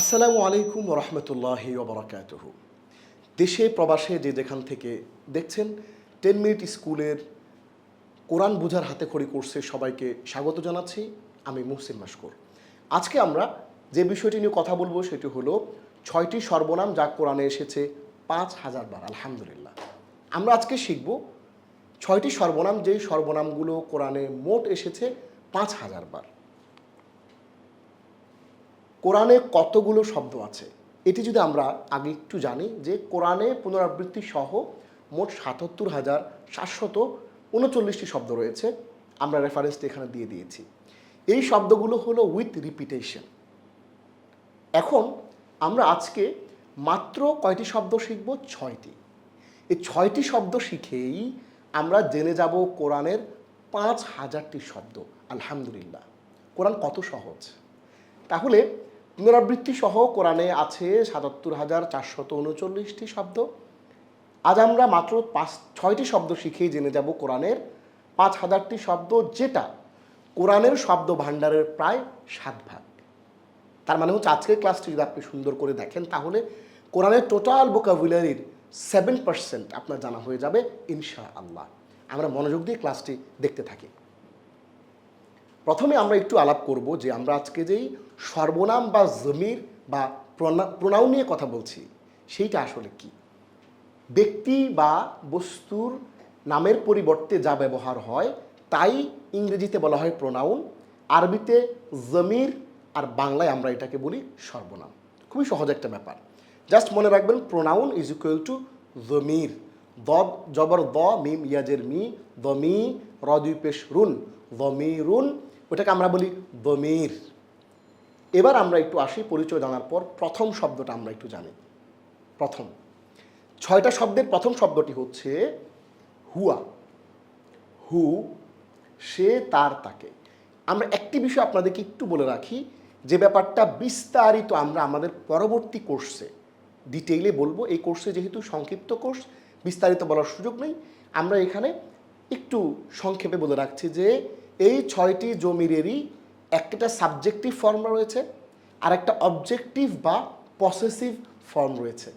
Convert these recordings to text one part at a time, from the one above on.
আসসালামু আলাইকুম রহমতুল্লাহ ওবরাকাতুহ। দেশে, প্রবাসে যে যেখান থেকে দেখছেন, টেন মিনিট স্কুলের কোরআন বুঝার হাতে খড়ি কোর্সে সবাইকে স্বাগত জানাচ্ছি, আমি মুহসিন মাস্কর আজকে আমরা যে বিষয়টি নিয়ে কথা বলব সেটি হলো ছয়টি সর্বনাম যা কোরআনে এসেছে পাঁচ হাজার বার, আলহামদুলিল্লাহ। আমরা আজকে শিখব ছয়টি সর্বনাম, যেই সর্বনামগুলো কোরআনে মোট এসেছে পাঁচ হাজার বার। কোরআনে কতগুলো শব্দ আছে? এটি যদি আমরা আগে একটু জানি যে কোরআনে পুনরাবৃত্তি সহ মোট সাতাত্তর হাজার সাতশত উনচল্লিশটি শব্দ রয়েছে, আমরা রেফারেন্সটা এখানে দিয়ে দিয়েছি। এই শব্দগুলো হলো উইথ রিপিটেশন এখন আমরা আজকে মাত্র কয়টি শব্দ শিখব? ছয়টি। এই ছয়টি শব্দ শিখেই আমরা জেনে যাব কোরআনের পাঁচ হাজারটি শব্দ। আলহামদুলিল্লাহ। কোরআন কত সহজ? তাহলে পুনরাবৃত্তি সহ কোরআনে আছে সাতাত্তর হাজার চারশত উনচল্লিশটি শব্দ। আজ আমরা মাত্র পাঁচ, ছয়টি শব্দ শিখেই জেনে যাব কোরআনের পাঁচ হাজারটি শব্দ, যেটা কোরআনের শব্দ ভাণ্ডারের প্রায় সাত ভাগ। তার মানে হচ্ছে আজকের ক্লাসটি যদি আপনি সুন্দর করে দেখেন, তাহলে কোরআনের টোটাল ভোকাবুলারির সেভেন পার্সেন্ট আপনার জানা হয়ে যাবে ইনশা আল্লাহ আমরা মনোযোগ দিয়ে ক্লাসটি দেখতে থাকি। প্রথমে আমরা একটু আলাপ করব যে আমরা আজকে যেই সর্বনাম বা জমির বা প্রোনাউন নিয়ে কথা বলছি, সেইটা আসলে কি? ব্যক্তি বা বস্তুর নামের পরিবর্তে যা ব্যবহার হয়, তাই ইংরেজিতে বলা হয় প্রোনাউন, আরবিতে জমির, আর বাংলায় আমরা এটাকে বলি সর্বনাম। খুবই সহজ একটা ব্যাপার। জাস্ট মনে রাখবেন, প্রোনাউন ইজ ইকুয়াল টু জমির। দ, জবর দ, মিম, ইয়াজের মি দমি রদ্বীপেশ রুন। দমিরুন ওটাকে আমরা বলি দমির। এবার আমরা একটু আসি পরিচয় জানার পর প্রথম শব্দটা আমরা একটু জানি। প্রথম। ছয়টা শব্দের প্রথম শব্দটি হচ্ছে হুয়া। হু, সে, তার, তাকে। আমরা একটি বিষয় আপনাদেরকে একটু বলে রাখি, যে ব্যাপারটা বিস্তারিত আমরা আমাদের পরবর্তী কোর্সে ডিটেইলে বলব। এই কোর্সে যেহেতু সংক্ষিপ্ত কোর্স, বিস্তারিত বলার সুযোগ নেই, আমরা এখানে একটু সংক্ষেপে বলে রাখছি যে এই ছয়টি জমিরেরই একটা সাবজেক্টিভ ফর্ম রয়েছে আর একটা অবজেক্টিভ বা পসেসিভ ফর্ম রয়েছে।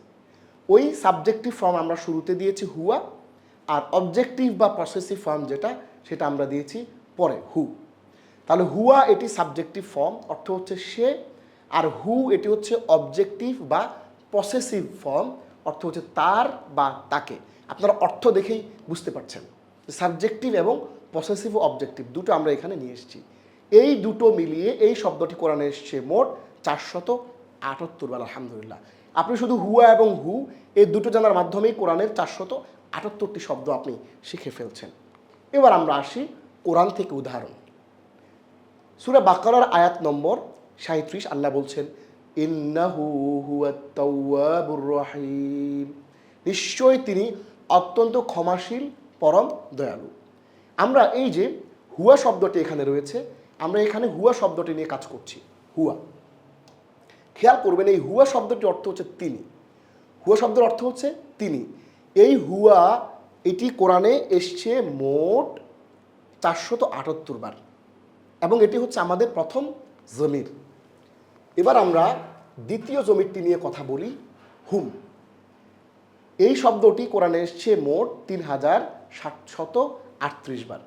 ওই সাবজেক্টিভ ফর্ম আমরা শুরুতে দিয়েছি হুয়া আর অবজেক্টিভ বা পসেসিভ ফর্ম যেটা, সেটা আমরা দিয়েছি পরে হু তাহলে হুয়া এটি সাবজেক্টিভ ফর্ম অর্থ হচ্ছে সে, আর হু এটি হচ্ছে অবজেক্টিভ বা পসেসিভ ফর্ম অর্থ হচ্ছে তার বা তাকে। আপনারা অর্থ দেখেই বুঝতে পারছেন। সাবজেক্টিভ এবং পসেসিভ অবজেক্টিভ দুটো আমরা এখানে নিয়ে এসেছি। এই দুটো মিলিয়ে এই শব্দটি কোরআনে এসছে মোট চারশত আটাত্তর বার, আলহামদুলিল্লাহ। আপনি শুধু হুয়া এবং হু, এই দুটো জানার মাধ্যমেই কোরআনের চারশত আটাত্তরটি শব্দ আপনি শিখে ফেলছেন। এবার আমরা আসি কোরআন থেকে উদাহরণ। সুরা বাকারার আয়াত নম্বর সাঁত্রিশ আল্লাহ বলছেন নিশ্চয়ই তিনি অত্যন্ত ক্ষমাশীল, পরম দয়ালু। আমরা এই যে হুয়া শব্দটি এখানে রয়েছে, আমরা এখানে হুয়া শব্দটি নিয়ে কাজ করছি, হুয়া। খেয়াল করবেন, এই হুয়া শব্দটির অর্থ হচ্ছে তিনি। হুয়া শব্দের অর্থ হচ্ছে তিনি। এই হুয়া, এটি কোরআনে এসছে মোট চারশত আটাত্তর বার, এবং এটি হচ্ছে আমাদের প্রথম জমির। এবার আমরা দ্বিতীয় জমিরটি নিয়ে কথা বলি, হুম। এই শব্দটি কোরআনে এসছে মোট তিন হাজার সাতশত আটত্রিশ বার।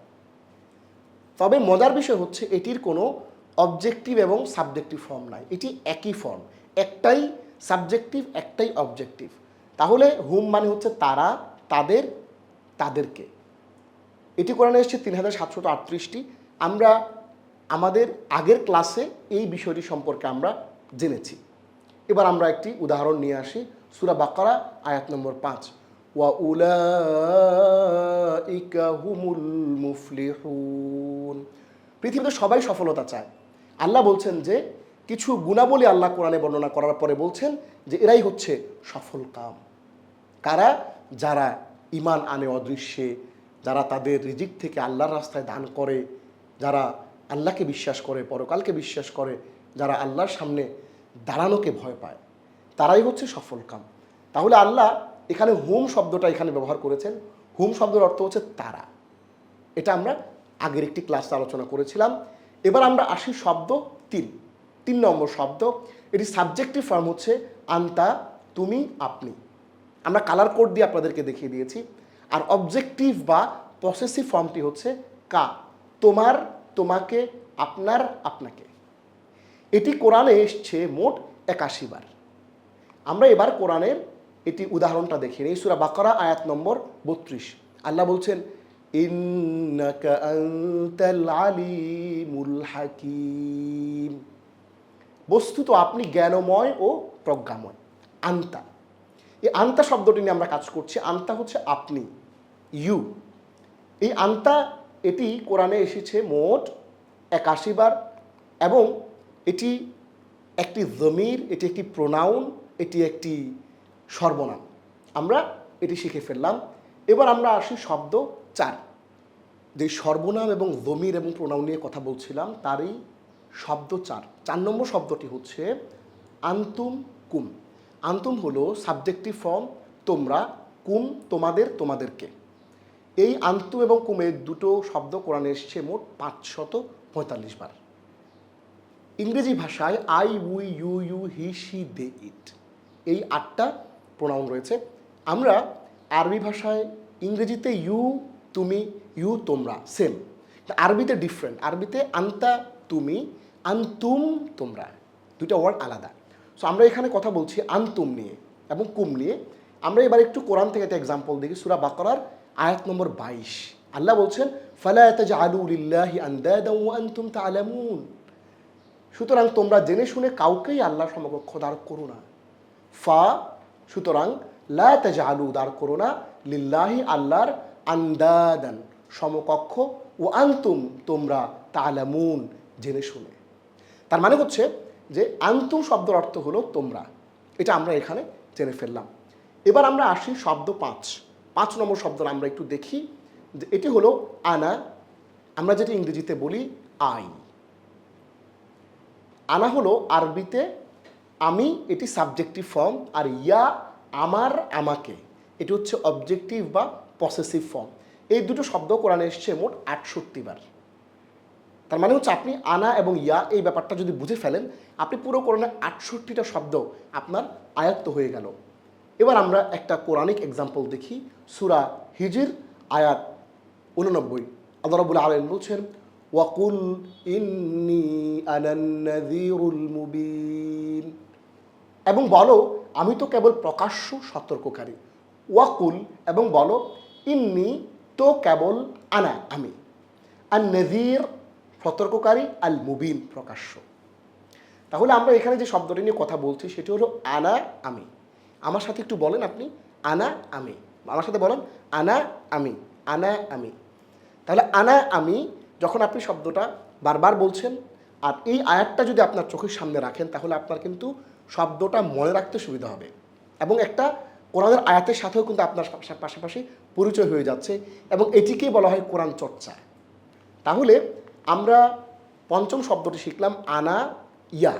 তবে মজার বিষয় হচ্ছে এটির কোনো অবজেক্টিভ এবং সাবজেক্টিভ ফর্ম নাই। এটি একই ফর্ম একটাই সাবজেক্টিভ একটাই অবজেক্টিভ তাহলে হুম মানে হচ্ছে তারা, তাদের, তাদেরকে। এটি কোরআনে এসছে তিন হাজার সাতশত আটত্রিশটি। আমরা, আমাদের আগের ক্লাসে এই বিষয়টি সম্পর্কে আমরা জেনেছি। এবার আমরা একটি উদাহরণ নিয়ে আসি। সুরা বাকারা, আয়াত নম্বর পাঁচ। ওয়া হুমুল পৃথিবীতে সবাই সফলতা চায়। আল্লাহ বলছেন যে, কিছু গুণাবলী আল্লাহ কোরআনে বর্ণনা করার পরে বলছেন যে, এরাই হচ্ছে সফল কাম। কারা? যারা ইমান আনে অদৃশ্যে, যারা তাদের রিজিক থেকে আল্লাহর রাস্তায় দান করে, যারা আল্লাহকে বিশ্বাস করে, পরকালকে বিশ্বাস করে, যারা আল্লাহর সামনে দাঁড়ানোকে ভয় পায়, তারাই হচ্ছে সফল কাম। তাহলে আল্লাহ এখানে হুম শব্দটা এখানে ব্যবহার করেছেন। হুম শব্দের অর্থ হচ্ছে তারা। এটা আমরা আগের একটি ক্লাসে আলোচনা করেছিলাম। এবার আমরা আসি শব্দ তিন। তিন নম্বর শব্দ। এটি সাবজেক্টিভ ফর্ম হচ্ছে আন্তা, তুমি, আপনি। আমরা কালার কোড দিয়ে আপনাদেরকে দেখিয়ে দিয়েছি। আর অবজেক্টিভ বা পসেসিভ ফর্মটি হচ্ছে কা। তোমার, তোমাকে, আপনার, আপনাকে। এটি কোরআনে এসছে মোট একাশি বার। আমরা এবার কোরআনের এটি উদাহরণটা দেখেন এই সুরা বাকরা, আয়াত নম্বর বত্রিশ। আল্লাহ বলছেন হাকিম। বস্তুত আপনি জ্ঞানময় ও প্রজ্ঞাময়। আন্তা। এই আন্তা শব্দটি নিয়ে আমরা কাজ করছি। আন্তা হচ্ছে আপনি, ইউ। এই আন্তা, এটি কোরআনে এসেছে মোট একাশি বার এবং এটি একটি জমির, এটি একটি প্রোনাউন এটি একটি সর্বনাম। আমরা এটি শিখে ফেললাম। এবার আমরা আসি শব্দ চার। যে সর্বনাম এবং জমির এবং প্রোনাউন নিয়ে কথা বলছিলাম, তারই শব্দ চার। চার নম্বর শব্দটি হচ্ছে আন্তুম কুম। আন্তুম হলো সাবজেক্টিভ ফর্ম তোমরা, কুম তোমাদের, তোমাদেরকে। এই আন্তু এবং কুমের দুটো শব্দ কোরআনে এসছে মোট পাঁচশত পঁয়তাল্লিশ বার। ইংরেজি ভাষায় I, we, you you, he, she, they, it. এই আটটা প্রোনাউন রয়েছে। আমরা আরবি ভাষায় ইংরেজিতে ইউ, তুমি, ইউ, তোমরা সেম আরবিতে ডিফারেন্ট আরবিতে আন্তা, তুমি, আন্তুম, তোমরা। দুইটা ওয়ার্ড আলাদা। সো আমরা এখানে কথা বলছি আন্তুম নিয়ে এবং কুম নিয়ে। আমরা এবার একটু কোরআন থেকে একটা এক্সাম্পল দেখি, সুরা বাকরার আয়াত নম্বর বাইশ। আল্লাহ বলছেন আনতুম সুতরাং তোমরা জেনে শুনে কাউকেই আল্লাহ সমকক্ষ দাঁড় করো না। ফা সুতরাং, লা তাজআলু দাঁড় করো না, লিল্লাহি আল্লাহর আন্দাদান, সমকক্ষ, ও আন্তুম তোমরা তালামুন জেনে শুনে। তার মানে হচ্ছে যে, আন্তুম শব্দের অর্থ হলো তোমরা। এটা আমরা এখানে জেনে ফেললাম। এবার আমরা আসি শব্দ পাঁচ। পাঁচ নম্বর শব্দ আমরা একটু দেখি। যে, এটি হলো আনা। আমরা যেটা ইংরেজিতে বলি আই আনা হলো আরবিতে আমি এটি সাবজেক্টিভ ফর্ম আর ইয়া আমার, আমাকে। এটি হচ্ছে অবজেক্টিভ বা পসেসিভ ফর্ম এই দুটো শব্দ কোরআনে এসছে মোট আটষট্টি বার। তার মানে হচ্ছে আপনি আনা এবং ইয়া এই ব্যাপারটা যদি বুঝে ফেলেন, আপনি পুরো কোরআনে আটষট্টিটা শব্দ আপনার আয়ত্ত হয়ে গেল। এবার আমরা একটা কোরআনিক এক্সাম্পল দেখি। সুরা হিজির, আয়াত উননব্বই। আল্লাহ আলম বলছেন ওয়াকুল ইন্নি আনান্নাযীরুল মুবিন এবং বলো, আমি তো কেবল প্রকাশ্য সতর্ককারী। ওয়াকুল, এবং বলো, ইন্নি তো কেবল আনা, আমি। আর নজির সতর্ককারী আল মুবিন প্রকাশ্য। তাহলে আমরা এখানে যে শব্দটি নিয়ে কথা বলছি, সেটি হলো আনা, আমি। আমার সাথে একটু বলেন আপনি, আনা, আমি। আমার সাথে বলেন, আনা, আমি। আনা, আমি। তাহলে আনা, আমি যখন আপনি শব্দটা বারবার বলছেন আর এই আয়াতটা যদি আপনার চোখের সামনে রাখেন, তাহলে আপনার কিন্তু শব্দটা মনে রাখতে সুবিধা হবে। এবং একটা কোরআনের আয়াতের সাথেও কিন্তু আপনার পাশা- পাশাপাশি পরিচয় হয়ে যাচ্ছে এবং এটিকেই বলা হয় কোরআন চর্চা। তাহলে আমরা পঞ্চম শব্দটি শিখলাম, আনা ইয়া।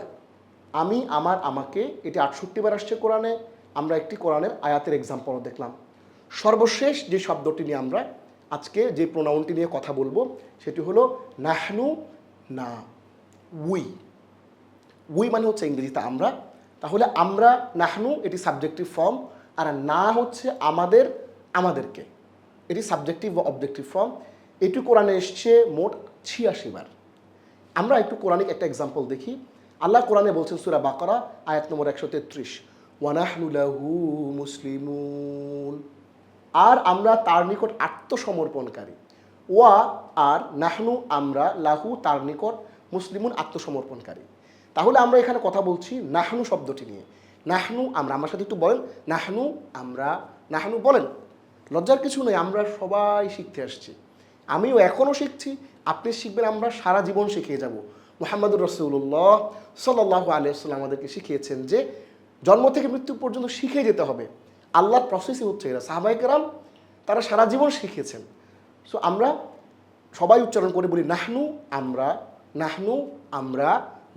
আমি, আমার, আমাকে। এটি আটষট্টি বার আসছে কোরআনে। আমরা একটি কোরআনের আয়াতের এক্সাম্পলও দেখলাম। সর্বশেষ যে শব্দটি নিয়ে আমরা আজকে যে প্রোনাউনটি নিয়ে কথা বলব, সেটি হলো নাহনু না উই। উই মানে হচ্ছে ইংরেজিতে আমরা। তাহলে আমরা নাহনু, এটি সাবজেক্টিভ ফর্ম আর না হচ্ছে আমাদের, আমাদেরকে। এটি সাবজেক্টিভ বা অবজেক্টিভ ফর্ম এটি কোরআনে এসছে মোট ছিয়াশি বার। আমরা একটু কোরআনিক একটা এক্সাম্পল দেখি। আল্লাহ কোরআনে বলছেন সুরা বাকরা, আয়াত নম্বর একশো তেত্রিশ। ওয়ানাহনুলাহু মুসলিমুন। আর আমরা তার নিকট আত্মসমর্পণকারী। ওয়া আর নাহনু আমরা লাহু তার নিকট মুসলিমুন আত্মসমর্পণকারী। তাহলে আমরা এখানে কথা বলছি নাহনু শব্দটি নিয়ে। নাহনু আমরা, আমার সাথে একটু বলেন। নাহনু আমরা, নাহনু বলেন। লজ্জার কিছু নেই, আমরা সবাই শিখতে আসছি। আমিও এখনও শিখছি, আপনি শিখবেন, আমরা সারা জীবন শিখিয়ে যাব। মোহাম্মদুর রসুল্লাহ সাল্লাহ আলিয়াল্লাম আমাদেরকে শিখিয়েছেন যে, জন্ম থেকে মৃত্যু পর্যন্ত শিখে যেতে হবে। আল্লাহর প্রসেসই হচ্ছে এরা। সাহবাইকেরাম তারা সারা জীবন শিখেছেন। সো আমরা সবাই উচ্চারণ করে বলি, নাহনু আমরা নাহনু আমরা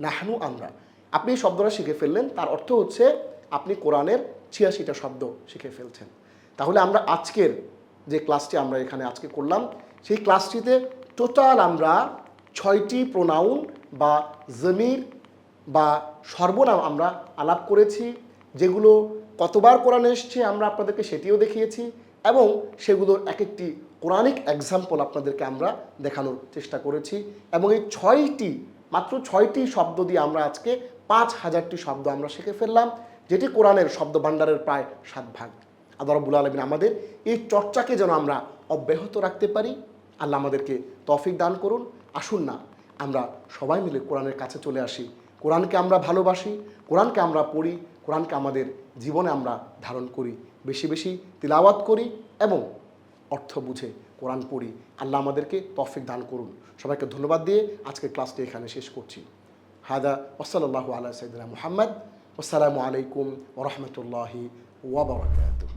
নাহনু আমরা। আপনি এই শব্দটা শিখে ফেললেন, তার অর্থ হচ্ছে আপনি কোরআনের ছিয়াশিটা শব্দ শিখে ফেলছেন। তাহলে আমরা আজকের যে ক্লাসটি আমরা এখানে আজকে করলাম, সেই ক্লাসটিতে টোটাল আমরা ছয়টি প্রোনাউন বা জমির বা সর্বনাম আমরা আলাপ করেছি, যেগুলো কতবার কোরআনে এসছে আমরা আপনাদেরকে সেটিও দেখিয়েছি এবং সেগুলোর এক একটি কোরআনিক এক্সাম্পল আপনাদেরকে আমরা দেখানোর চেষ্টা করেছি এবং এই ছয়টি, মাত্র ছয়টি শব্দ দিয়ে আমরা আজকে পাঁচ হাজারটি শব্দ আমরা শিখে ফেললাম, যেটি কোরআনের শব্দ ভাণ্ডারের প্রায় সাত ভাগ। আল্লাহ রবুল আলমিন আমাদের এই চর্চাকে যেন আমরা অব্যাহত রাখতে পারি। আল্লাহ আমাদেরকে তফিক দান করুন। আসুন না, আমরা সবাই মিলে কোরআনের কাছে চলে আসি। কোরআনকে আমরা ভালোবাসি, কোরআনকে আমরা পড়ি, কোরআনকে আমাদের জীবনে আমরা ধারণ করি। বেশি বেশি তিলাওয়াত করি এবং অর্থ বুঝে কোরআন পড়ি। আল্লাহ আমাদেরকে তৌফিক দান করুন। সবাইকে ধন্যবাদ দিয়ে আজকের ক্লাসটি এখানে শেষ করছি। হাদা ওসাল্লাহ আলা সৈদিনা মুহাম্মদ আসসালামু আলাইকুম ওরহমতুল্লাহি ওবরাকাতুহ